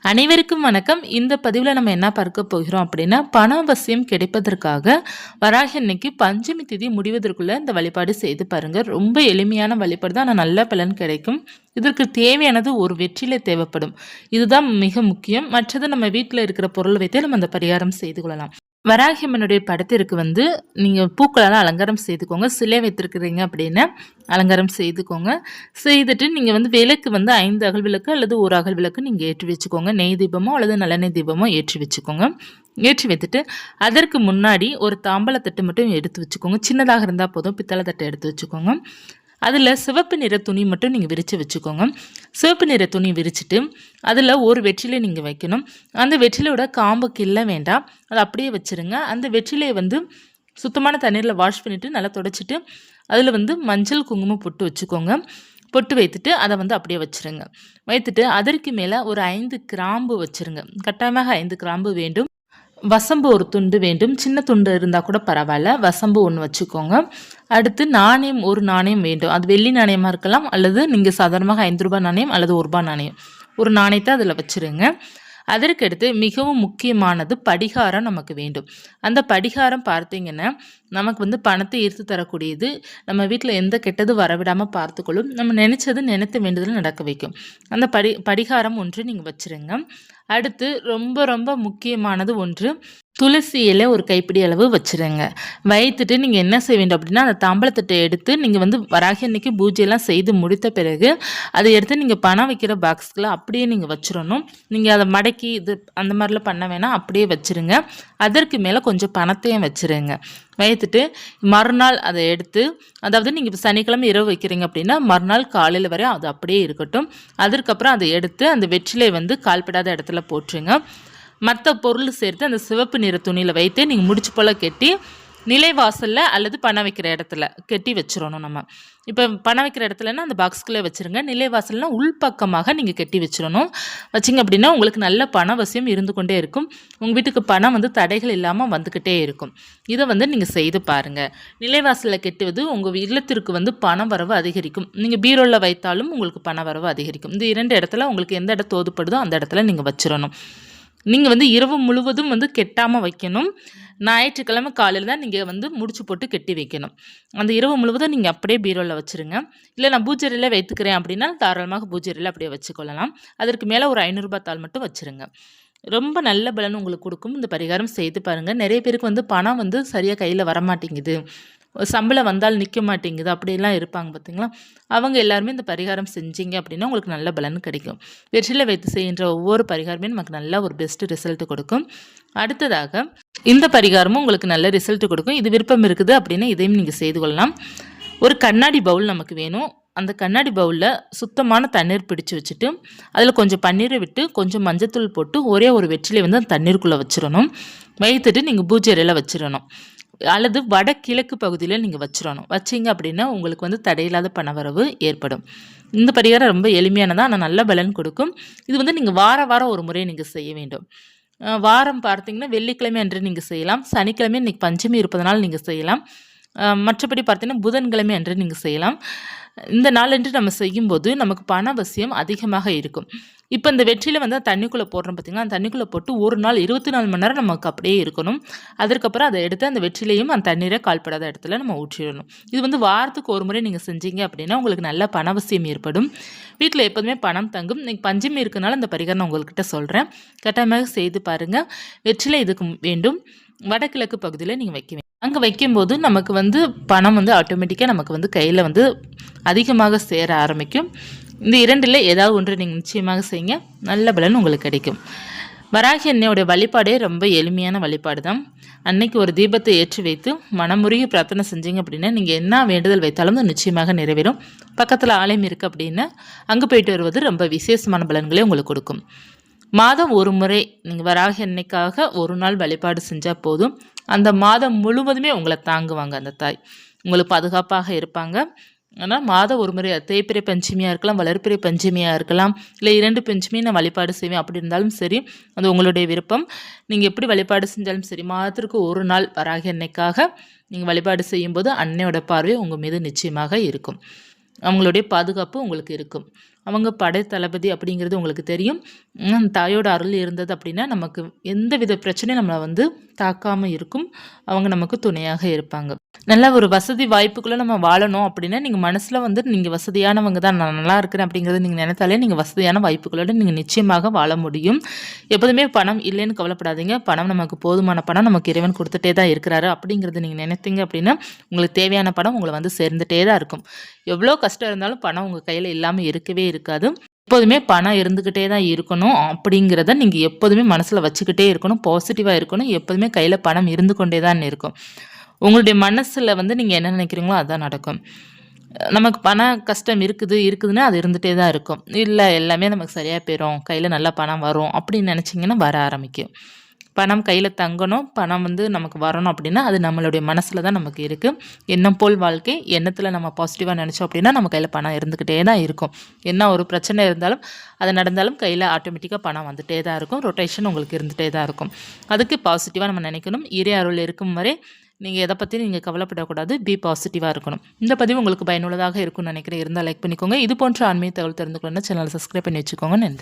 அனைவருக்கும் வணக்கம். இந்த பதிவில் நம்ம என்ன பார்க்க போகிறோம் அப்படின்னா பண அவசியம் கிடைப்பதற்காக வராக அன்னைக்கு பஞ்சமி திதி முடிவதற்குள்ள இந்த வழிபாடு செய்து பாருங்க. ரொம்ப எளிமையான வழிபாடு தான். ஆனால் நல்ல பலன் கிடைக்கும். இதற்கு தேவையானது ஒரு வெற்றிலை தேவைப்படும். இதுதான் மிக முக்கியம். மற்றது நம்ம வீட்டில் இருக்கிற பொருள் வைத்தே நம்ம அந்த பரிகாரம் செய்து கொள்ளலாம். வராகியம்மனுடைய படத்திற்கு வந்து நீங்கள் பூக்களால் அலங்காரம் செய்துக்கோங்க. சிலை வைத்திருக்கிறீங்க அப்படின்னு அலங்காரம் செய்துக்கோங்க. செய்துட்டு நீங்கள் வந்து விளக்கு வந்து ஐந்து அகல் விளக்கு அல்லது ஒரு அகல் விளக்கு நீங்கள் ஏற்றி வச்சுக்கோங்க. நெய் தீபமோ அல்லது நல்லெண்ணெய் தீபமோ ஏற்றி வச்சுக்கோங்க. ஏற்றி வைத்துட்டு அதற்கு முன்னாடி ஒரு தாம்பளத்தட்டு மட்டும் எடுத்து வச்சுக்கோங்க. சின்னதாக இருந்தால் போதும். பித்தளை தட்டை எடுத்து வச்சுக்கோங்க. அதில் சிவப்பு நிற துணி மட்டும் நீங்கள் விரித்து வச்சுக்கோங்க. சிவப்பு நிற துணி விரிச்சிட்டு அதில் ஒரு வெற்றிலை நீங்கள் வைக்கணும். அந்த வெற்றிலையோட காம்பு கிள்ள வேண்டாம். அதை அப்படியே வச்சுருங்க. அந்த வெற்றிலையை வந்து சுத்தமான தண்ணீரில் வாஷ் பண்ணிவிட்டு நல்லா தொடச்சிட்டு அதில் வந்து மஞ்சள் குங்குமம் பொட்டு வச்சுக்கோங்க. பொட்டு வைத்துட்டு அதை வந்து அப்படியே வச்சுருங்க. வைத்துட்டு அதற்கு மேலே ஒரு ஐந்து கிராம்பு வச்சுருங்க. கட்டாயமாக ஐந்து கிராம்பு வேண்டும். வசம்பு ஒரு துண்டு வேண்டும். சின்ன துண்டு இருந்தால் கூட பரவாயில்ல. வசம்பு ஒன்று வச்சுக்கோங்க. அடுத்து நாணயம் ஒரு நாணயம் வேண்டும். அது வெள்ளி நாணயமாக இருக்கலாம் அல்லது நீங்கள் சாதாரணமாக ஐந்து ரூபாய் நாணயம் அல்லது ஒரு ரூபாய் நாணயம். ஒரு நாணயத்தை அதில் வச்சுருங்க. அதற்கடுத்து மிகவும் முக்கியமானது படிகாரம் நமக்கு வேண்டும். அந்த படிகாரம் பார்த்தீங்கன்னா நமக்கு வந்து பணத்தை ஈர்த்து தரக்கூடியது. நம்ம வீட்டில் எந்த கெட்டது வரவிடாமல் பார்த்துக்கொள்ளும். நம்ம நினச்சது நினைத்த வேண்டியதில் நடக்க வைக்கும். அந்த படி படிகாரம் ஒன்று நீங்கள் வச்சுருங்க. அடுத்து ரொம்ப ரொம்ப முக்கியமானது ஒன்று துளசி இலை ஒரு கைப்பிடி அளவு வச்சுருங்க. வைத்துட்டு நீங்கள் என்ன செய்ய வேண்டும் அப்படின்னா அந்த தாம்பளத்தட்டை எடுத்து நீங்கள் வந்து வராகி அன்னைக்கு பூஜையெல்லாம் செய்து முடித்த பிறகு அதை எடுத்து நீங்கள் பணம் வைக்கிற பாக்ஸ்க்குலாம் அப்படியே நீங்கள் வச்சிடணும். நீங்கள் அதை மடக்கி இது அந்த மாதிரிலாம் பண்ண வேணாம் அப்படியே வச்சுருங்க. அதற்கு மேலே கொஞ்சம் பணத்தையும் வச்சுருங்க. வைத்துட்டு மறுநாள் அதை எடுத்து அதாவது நீங்கள் இப்போ சனிக்கிழமை இரவு வைக்கிறீங்க அப்படின்னா மறுநாள் காலையில் வரை அது அப்படியே இருக்கட்டும். அதற்கப்புறம் அதை எடுத்து அந்த வெற்றிலை வந்து கால்படாத இடத்துல போட்டுருங்க. மற்ற பொருள் சேர்த்து அந்த சிவப்பு நிற துணியில் வைத்து நீங்கள் முடிச்சு போல் கெட்டி நிலைவாசலில் அல்லது பணம் வைக்கிற இடத்துல கெட்டி வச்சிடணும் நம்ம. இப்போ பணம் வைக்கிற இடத்துலனா அந்த பாக்ஸ்குள்ளே வச்சுருங்க. நிலைவாசல்னா உள்பக்கமாக நீங்கள் கெட்டி வச்சிடணும். வச்சிங்க அப்படின்னா உங்களுக்கு நல்ல பண வசியம் இருந்து கொண்டே இருக்கும். உங்கள் வீட்டுக்கு பணம் வந்து தடைகள் இல்லாமல் வந்துக்கிட்டே இருக்கும். இதை வந்து நீங்கள் செய்து பாருங்கள் நிலைவாசலில் கெட்டுவது உங்கள் இல்லத்திற்கு வந்து பணம் வரவு அதிகரிக்கும். நீங்கள் பீரோவில் வைத்தாலும் உங்களுக்கு பண வரவு அதிகரிக்கும். இந்த இரண்டு இடத்துல உங்களுக்கு எந்த இடம் தோதுப்படுதோ அந்த இடத்துல நீங்கள் வச்சிடணும். நீங்கள் வந்து இரவு முழுவதும் வந்து கெட்டாமல் வைக்கணும். ஞாயிற்றுக்கிழமை காலையில் தான் நீங்கள் வந்து முடிச்சு போட்டு கெட்டி வைக்கணும். அந்த இரவு முழுவதும் நீங்கள் அப்படியே பீரோவில் வச்சுருங்க. இல்லை நான் பூஜரியில் வைத்துக்கிறேன் அப்படின்னா தாராளமாக பூஜரியில் அப்படியே வச்சுக்கொள்ளலாம். அதற்கு மேலே ஒரு ஐநூறுரூபா தாள் மட்டும் வச்சுருங்க. ரொம்ப நல்ல பலன் உங்களுக்கு கொடுக்கும். இந்த பரிகாரம் செய்து பாருங்கள் நிறைய பேருக்கு வந்து பணம் வந்து சரியாக கையில் வரமாட்டேங்குது. சம்பளம் வந்தால் நிற்க மாட்டேங்குது அப்படிலாம் இருப்பாங்க பார்த்தீங்களா அவங்க எல்லாருமே இந்த பரிகாரம் செஞ்சீங்க அப்படின்னா உங்களுக்கு நல்ல பலன் கிடைக்கும். வெற்றிலை வைத்து செய்கின்ற ஒவ்வொரு பரிகாரமே நமக்கு நல்ல ஒரு பெஸ்ட்டு ரிசல்ட் கொடுக்கும். அடுத்ததாக இந்த பரிகாரமும் உங்களுக்கு நல்ல ரிசல்ட் கொடுக்கும். இது விருப்பம் இருக்குது அப்படின்னா இதையும் நீங்கள் செய்து கொள்ளலாம். ஒரு கண்ணாடி பவுல் நமக்கு வேணும். அந்த கண்ணாடி பவுலில் சுத்தமான தண்ணீர் பிடிச்சு வச்சுட்டு அதில் கொஞ்சம் பன்னீரை விட்டு கொஞ்சம் மஞ்சத்தூள் போட்டு ஒரே ஒரு வெற்றிலை வந்து அந்த தண்ணீருக்குள்ளே வச்சிடணும் வைத்துட்டு நீங்கள் பூஜை அறையில் வச்சிடணும் அல்லது வடகிழக்கு பகுதியில் நீங்கள் வச்சிடணும் வச்சிங்க அப்படின்னா உங்களுக்கு வந்து தடையில்லாத பணவரவு ஏற்படும். இந்த பரிகாரம் ரொம்ப எளிமையானதாக ஆனால் நல்ல பலன் கொடுக்கும். இது வந்து நீங்கள் வார வாரம் ஒரு முறை நீங்கள் செய்ய வேண்டும். வாரம் பார்த்தீங்கன்னா வெள்ளிக்கிழமை அன்று நீங்கள் செய்யலாம். சனிக்கிழமை இன்றைக்கி பஞ்சமி இருப்பதனால் நீங்கள் செய்யலாம். மற்றபடி பார்த்தீங்கன்னா புதன்கிழமை அன்று நீங்கள் செய்யலாம். இந்த நாளன்று நம்ம செய்யும்போது நமக்கு பண அவசியம் அதிகமாக இருக்கும். இப்போ இந்த வெற்றியில் வந்து தண்ணிக்குள்ளே போடுறோம் பார்த்திங்கன்னா அந்த தண்ணிக்குள்ளே போட்டு ஒரு நாள் இருபத்தி நாலு மணி நேரம் நமக்கு அப்படியே இருக்கணும். அதுக்கப்புறம் அதை எடுத்து அந்த வெற்றிலையும் அந்த தண்ணீரை கால்படாத இடத்துல நம்ம ஊற்றிடணும். இது வந்து வாரத்துக்கு ஒரு முறை நீங்கள் செஞ்சீங்க அப்படின்னா உங்களுக்கு நல்ல பணவசியம் ஏற்படும். வீட்டில் எப்போதுமே பணம் தங்கும். நீங்கள் பஞ்சமி இருக்கனால அந்த பரிகாரம் உங்கள்கிட்ட சொல்கிறேன் கட்டாயமாக செய்து பாருங்கள் வெற்றிலை இதுக்கு வேண்டும். வடகிழக்கு பகுதியில் நீங்கள் வைக்க அங்கே வைக்கும்போது நமக்கு வந்து பணம் வந்து ஆட்டோமேட்டிக்காக நமக்கு வந்து கையில் வந்து அதிகமாக சேர ஆரம்பிக்கும். இந்த இரண்டில் ஏதாவது ஒன்று நீங்கள் நிச்சயமாக செய்யுங்க. நல்ல பலன் உங்களுக்கு கிடைக்கும். வராகி அன்னையோடைய வழிபாடே ரொம்ப எளிமையான வழிபாடு தான் அன்னைக்கு ஒரு தீபத்தை ஏற்றி வைத்து மனமுருகி பிரார்த்தனை செஞ்சீங்க அப்படின்னா நீங்கள் என்ன வேண்டுதல் வைத்தாலும் அது நிச்சயமாக நிறைவேறும். பக்கத்தில் ஆலயம் இருக்குது அப்படின்னா அங்கே போயிட்டு வருவது ரொம்ப விசேஷமான பலன்களே உங்களுக்கு கொடுக்கும். மாதம் ஒரு முறை நீங்கள் வராகி அன்னைக்காக ஒரு நாள் வழிபாடு செஞ்சால் போதும். அந்த மாதம் முழுவதுமே உங்களை தாங்குவாங்க அந்த தாய். உங்களுக்கு பாதுகாப்பாக இருப்பாங்க. ஆனால் மாதம் ஒரு முறை தேய்பிரை பஞ்சமியாக இருக்கலாம் வளர்ப்பிறை பஞ்சமியாக இருக்கலாம் இல்லை இரண்டு பஞ்சமியும் நான் வழிபாடு செய்வேன் அப்படி இருந்தாலும் சரி அது உங்களுடைய விருப்பம். நீங்கள் எப்படி வழிபாடு செஞ்சாலும் சரி மாதத்திற்கு ஒரு நாள் வராக அன்னைக்காக நீங்கள் வழிபாடு செய்யும்போது அன்னையோட பார்வை உங்கள் மீது நிச்சயமாக இருக்கும். அவங்களுடைய பாதுகாப்பு உங்களுக்கு இருக்கும். அவங்க படை தளபதி அப்படிங்கிறது உங்களுக்கு தெரியும். தாயோட அருள் இருந்தது அப்படின்னா நமக்கு எந்தவித பிரச்சனையும் நம்மளை வந்து தாக்காமல் இருக்கும். அவங்க நமக்கு துணையாக இருப்பாங்க. நல்ல ஒரு வசதி வாய்ப்புக்குள்ளே நம்ம வாழணும் அப்படின்னா நீங்கள் மனசில் வந்து நீங்கள் வசதியானவங்க தான். நான் நல்லா இருக்கிறேன் அப்படிங்கிறத நீங்கள் நினைத்தாலே நீங்கள் வசதியான வாய்ப்புகளோடு நீங்கள் நிச்சயமாக வாழ முடியும். எப்போதுமே பணம் இல்லைன்னு கவலைப்படாதீங்க. பணம் நமக்கு போதுமான பணம் நமக்கு இறைவன் கொடுத்துட்டே தான் இருக்கிறாரு அப்படிங்கிறத நீங்கள் நினைத்தீங்க அப்படின்னா உங்களுக்கு தேவையான பணம் உங்களை வந்து சேர்ந்துட்டே தான் இருக்கும். எவ்வளோ கஷ்டம் இருந்தாலும் பணம் உங்கள் கையில் இல்லாமல் இருக்கவே இருக்காது. எப்போதுமே பணம் இருந்துக்கிட்டே தான் இருக்கணும் அப்படிங்கிறத நீங்கள் எப்போதுமே மனசில் வச்சுக்கிட்டே இருக்கணும். பாசிட்டிவாக இருக்கணும். எப்போதுமே கையில் பணம் இருந்து கொண்டே தான் இருக்கும். உங்களுடைய மனசில் வந்து நீங்கள் என்ன நினைக்கிறீங்களோ அதுதான் நடக்கும். நமக்கு பண கஷ்டம் இருக்குது இருக்குதுன்னா அது இருந்துகிட்டே தான் இருக்கும். இல்லை எல்லாமே நமக்கு சரியாக போயிடும் கையில் நல்லா பணம் வரும் அப்படின்னு நினச்சிங்கன்னா வர ஆரம்பிக்கும். பணம் கையில் தங்கணும் பணம் வந்து நமக்கு வரணும் அப்படின்னா அது நம்மளுடைய மனசில் தான் நமக்கு இருக்குது எண்ணம் போல் வாழ்க்கை எண்ணத்தில் நம்ம பாசிட்டிவாக நினச்சோம் அப்படின்னா நம்ம கையில் பணம் இருந்துக்கிட்டே தான் இருக்கும். என்ன ஒரு பிரச்சனை இருந்தாலும் அது நடந்தாலும் கையில் ஆட்டோமேட்டிக்காக பணம் வந்துகிட்டே தான் இருக்கும். ரொட்டேஷன் உங்களுக்கு இருந்துகிட்டே தான் இருக்கும். அதுக்கு பாசிட்டிவாக நம்ம நினைக்கணும். இறை அருள் இருக்கும் வரை நீங்கள் எதை பற்றி நீங்கள் கவலைப்படக்கூடாது. பி பாசிட்டிவாக இருக்கணும். இந்த பதிவு உங்களுக்கு பயனுள்ளதாக இருக்கும்னு நினைக்கிறேன். இருந்தால் லைக் பண்ணிக்கோங்க. இது போன்ற ஆன்மீக தகவல் தெரிந்துக்கணும்னா சேனலை சப்ஸ்கிரைப் பண்ணி வச்சுக்கோங்க. நன்றி.